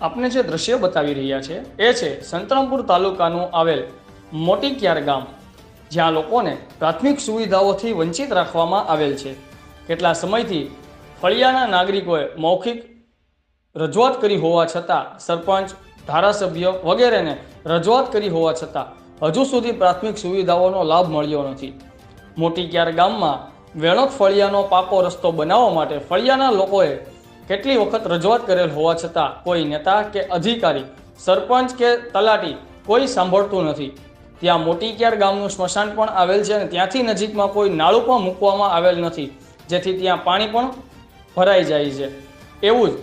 આપને જે દ્રશ્ય બતાવી રહ્યા છે, એ છે સંતરામપુર તાલુકાનું આવેલ મોટી ક્યાર ગામ, જ્યાં લોકોને પ્રાથમિક સુવિધાઓથી વંચિત રાખવામાં આવેલ છે. કેટલા સમયથી ફળિયાના નાગરિકોએ મૌખિક રજૂઆત કરી હોવા છતાં, સરપંચ, ધારાસભ્ય વગેરેને રજૂઆત કરી હોવા છતાં, હજુ સુધી પ્રાથમિક સુવિધાઓનો લાભ મળ્યો નથી. મોટી ક્યાર ગામમાં વેણોક ફળિયાનો પાકો રસ્તો બનાવવા માટે ફળિયાના લોકોએ કેટલી વખત રજૂઆત કરેલ હોવા છતાં કોઈ નેતા કે અધિકારી, સરપંચ કે તલાટી કોઈ સાંભળતું નથી. ત્યાં મોટી ક્યાર ગામનું સ્મશાન પણ આવેલ છે અને ત્યાંથી નજીકમાં કોઈ નાળું પણ મૂકવામાં આવેલ નથી, જેથી ત્યાં પાણી પણ ભરાઈ જાય છે. એવું જ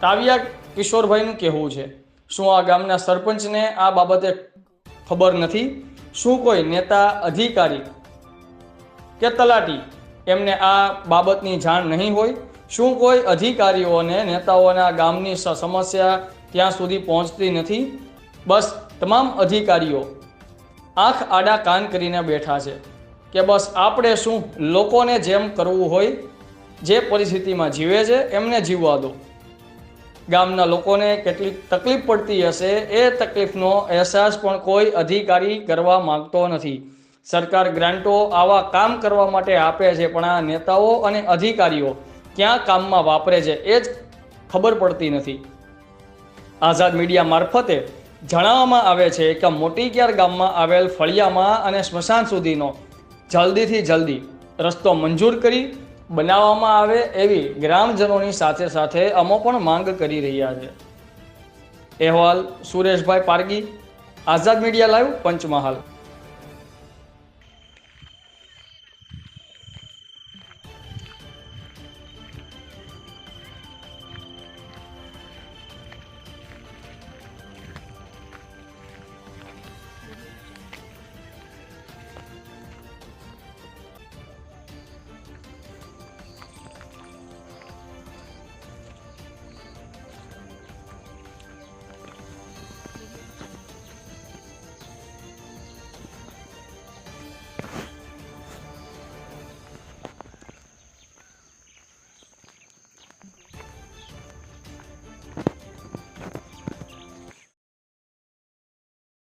તાવિયા કિશોરભાઈનું કહેવું છે. શું આ ગામના સરપંચને આ બાબતે ખબર નથી? શું કોઈ નેતા, અધિકારી કે તલાટી એમને આ બાબતની જાણ નહીં હોય? શું કોઈ અધિકારીઓને, નેતાઓના ગામની સમસ્યા ત્યાં સુધી પહોંચતી નથી? બસ, તમામ અધિકારીઓ આંખ આડા કાન કરીને બેઠા છે કે બસ આપણે શું લોકોને જેમ કરવું હોય, જે પરિસ્થિતિમાં જીવે છે, એમને જીવવા દો. ગામના લોકોને કેટલી તકલીફ પડતી હશે, એ તકલીફનો અહેસાસ પણ કોઈ અધિકારી કરવા માંગતો નથી. સરકાર ગ્રાન્ટો આવા કામ કરવા માટે આપે છે, પણ આ નેતાઓ અને અધિકારીઓ ક્યાં કામમાં વાપરે છે એ જ ખબર પડતી નથી. આઝાદ મીડિયા મારફતે જણાવવામાં આવે છે કે મોટી ક્યાર ગામમાં આવેલ ફળિયામાં અને સ્મશાન સુધીનો જલ્દીથી જલ્દી રસ્તો મંજૂર કરી બનાવવામાં આવે એવી ગ્રામજનોની સાથે સાથે અમો પણ માંગ કરી રહ્યા છે. અહેવાલ સુરેશભાઈ પારગી, આઝાદ મીડિયા લાઈવ પંચમહાલ.